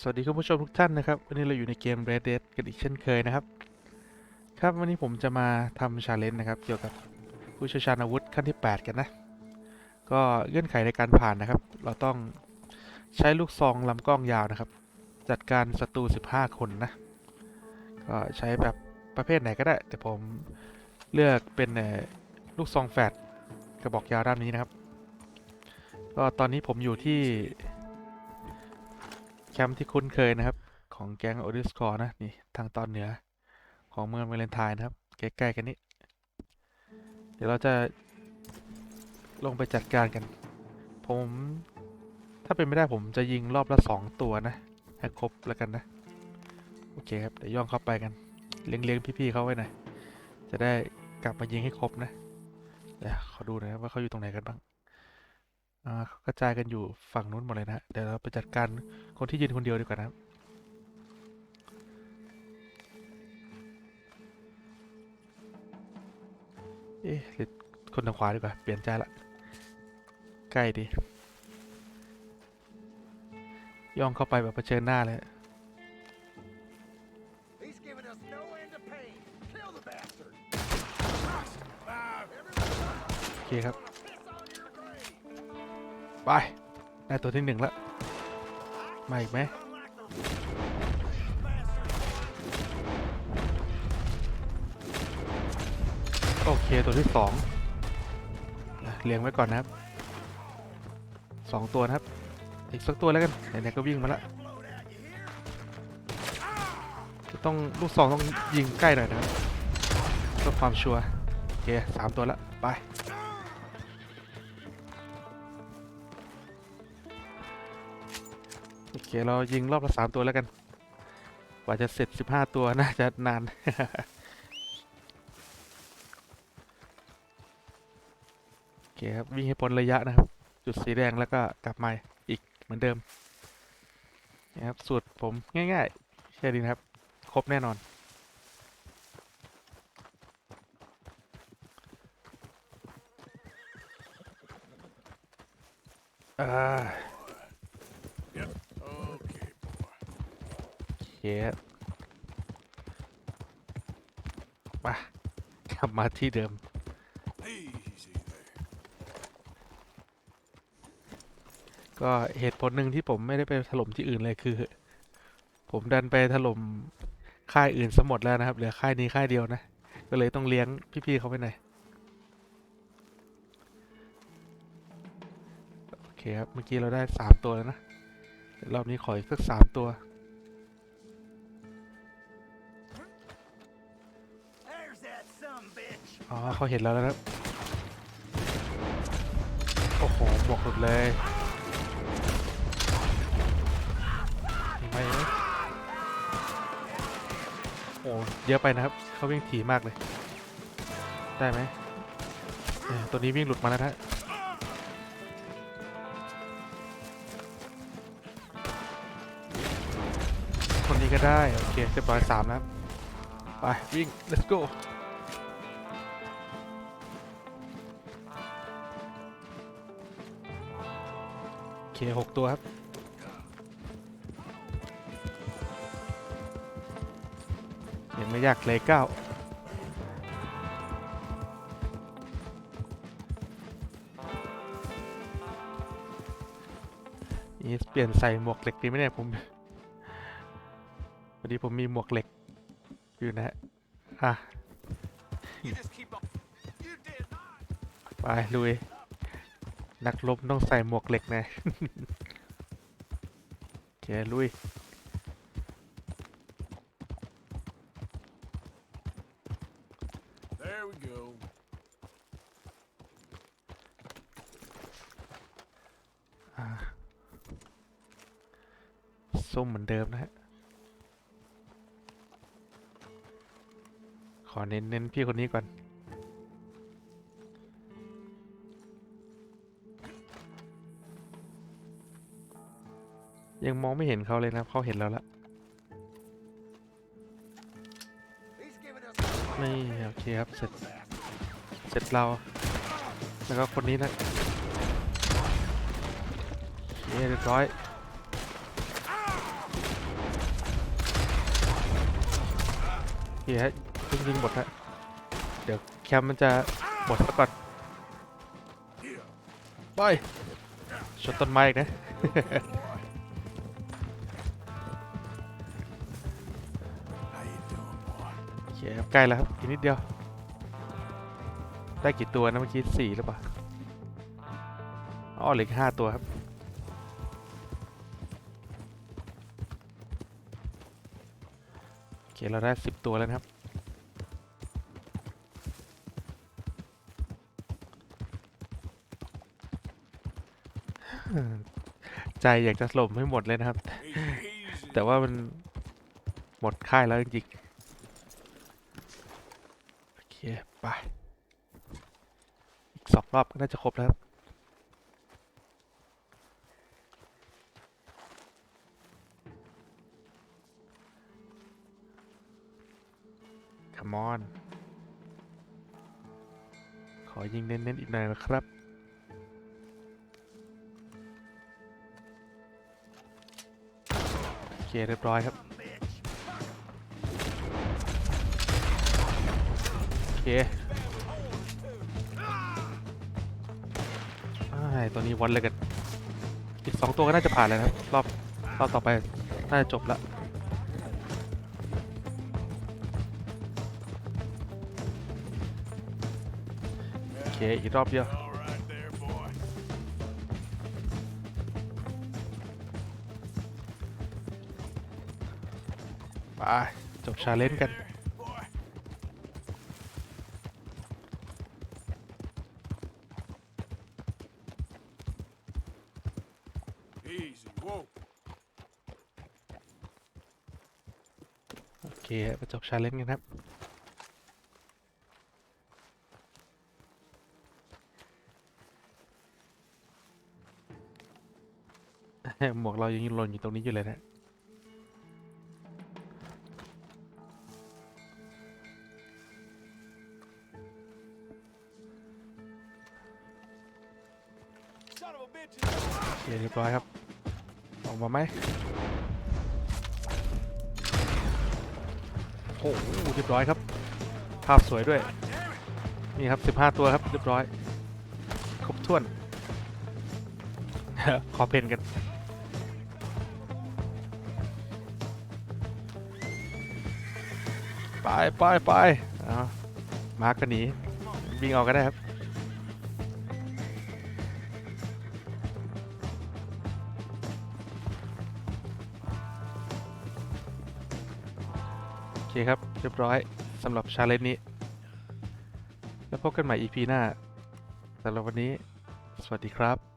สวัสดีคุณผู้ชมทุกท่านนะครับ วันนี้เราอยู่ในเกม Red Dead กันอีกเช่นเคยนะครับ ครับวันนี้ผมจะมาทำชาเลนจ์นะครับ เกี่ยวกับผู้เชี่ยวชาญอาวุธขั้นที่ 8 กันนะ ก็เงื่อนไขในการผ่านนะครับ เราต้องใช้ลูกซองลำกล้องยาวนะครับ จัดการศัตรู 15 คนนะ ก็ใช้แบบประเภทไหนก็ได้ แต่ผมเลือกเป็นเอ่อลูกซองแฟดกระบอกยาวด้านนี้นะครับ ก็ตอนนี้ผมอยู่ที่ แคมป์ที่คุ้นเคยนะครับ ของแก๊งโอดิสคอร์นะนี่ทางตอนเหนือ ของเมืองเวเลนไทน์นะครับใกล้ๆกันนี้ เดี๋ยวเราจะลงไปจัดการกัน ผมถ้าเป็นไม่ได้ผมจะยิงรอบละสองตัวนะให้ครบแล้วกันนะ โอเคครับเดี๋ยวย่องเข้าไปกัน เลี้ยงๆพี่ๆเขาไว้หน่อยจะได้กลับมายิงให้ครบนะเดี๋ยวขอดูหน่อยนะว่าเขาอยู่ตรงไหนกันบ้าง อ่าเขากระจายกันอยู่ฝั่งนู้นหมดเลยนะฮะเดี๋ยวเราไปจัดการคนที่ยืนคนเดียวดีกว่านะครับเอ๊ะหรือคนทางขวาดีกว่า เปลี่ยนใจละ ใกล้ดี ย่องเข้าไปแบบเผชิญหน้าเลย He's giving us no end of pain. Kill the bastard. โอเคครับ ไป ได้ตัวที่หนึ่งแล้ว มาอีกไหมโอเค ตัวที่สองเลี้ยงไว้ก่อนนะครับสองตัวนะครับ อีกสักตัวแล้วกันไหนๆก็วิ่งมาละจะต้องลูกสองต้องยิงใกล้หน่อยนะครับเพื่อความชัวร์โอเคสามตัวละไป เค เรายิงรอบละสามตัวแล้วกัน กว่าจะเสร็จสิบห้าตัว น่าจะนาน โอเคครับ วิ่งให้พ้นระยะนะครับ จุดสีแดงแล้วก็กลับมาอีกเหมือนเดิมนะครับ สูตรผมง่ายๆ แค่นี้นะครับ ครบแน่นอน อ่า คมากลับมาที่เดิม ก็เหตุผลหนึ่งที่ผมไม่ได้ไปถล่มที่อื่นเลยคือ ผมดันไปถล่มค่ายอื่นซะหมดแล้วนะครับ เหลือค่ายนี้ค่ายเดียวนะ ก็เลยต้องเลี้ยงพี่ๆเขาไปหน่อยโอเคครับ เมื่อกี้เราได้สามตัวแล้วนะรอบนี้ขออีกสักสามตัว อ๋อเขาเห็นแล้วนะครับโอ้โหหมวกหลุดเลยไมเอ่โอ้เยอะไปนะครับเขาวิ่งถี่มากเลย ได้ไหมตัวนี้วิ่งหลุดมาแล้วนะคนนี้ก็ได้ โอเคเรียบร้อยสามแล้ว ไป วิ่ง let's go เคหกตัวครับ เห็นไม่ยากเลยเก้านี่เปลี่ยนใส่หมวกเหล็กดีไหมเนี่ยผมพอดีผมมีหมวกเหล็กอยู่นะฮะอะ ไปลุย นักรบต้องใส่หมวกเหล็กนะโอเคลุย There we go. อ่าส้มเหมือนเดิมนะฮะ ขอเน้นเน้นพี่คนนี้ก่อน ยังมองไม่เห็นเขาเลยนะครับเขาเห็นเราละนี่โอเคครับเสร็จเสร็จเรา แล้วก็คนนี้นะเรียบร้อยเฮียจริงจริงหมดฮะเดี๋ยวแคมมันจะหมดซะก่อนไปชนต้นไม้อีกนะ ใกล้แล้วครับอีกนิดเดียว ได้กี่ตัวนะเมื่อกี้สี่หรือเปล่าอ๋อเหลืออกห้าตัวครับโอเคเราได้สิบตัวแล้วนะครับใจอยากจะสลบให้หมดเลยนะครับ แต่ว่ามันหมดค่ายแล้วจริงๆ โอเค ไป อีกสอง รอบก็น่าจะครบแล้วครับค o มอน ขอยิงเน้นๆอีกหน่อยนะครับ โอเคเรียบร้อยครับ โอเค ตัวนี้วันเลยกันอีกสองตัวก็น่าจะผ่านเลยนะครับรอบรอบต่อไปน่าจะจบละโอเคอีกรอบเดียวไปจบชาเลนจ์กัน Whoa. โอเคไปจบชาเลนจ์กันครับ หมวกเรายังหล่นอยู่ตรงนี้อยู่เลยนะ Son of a bitch. เรียบร้อยครับ ออกมาไหมโอ้โหเรียบร้อยครับ ภาพสวยด้วย นี่ครับ 15 ตัวครับ เรียบร้อย ครบถ้วน ขอเพนกันไปไปไปเอามาร์กก็หนีวิ่งออกก็ได้ครับ คครับ เรียบร้อยสำหรับชาเลนจ์นี้ แล้วพบกันใหม่ EP หน้าสำหรับวันนี้ สวัสดีครับ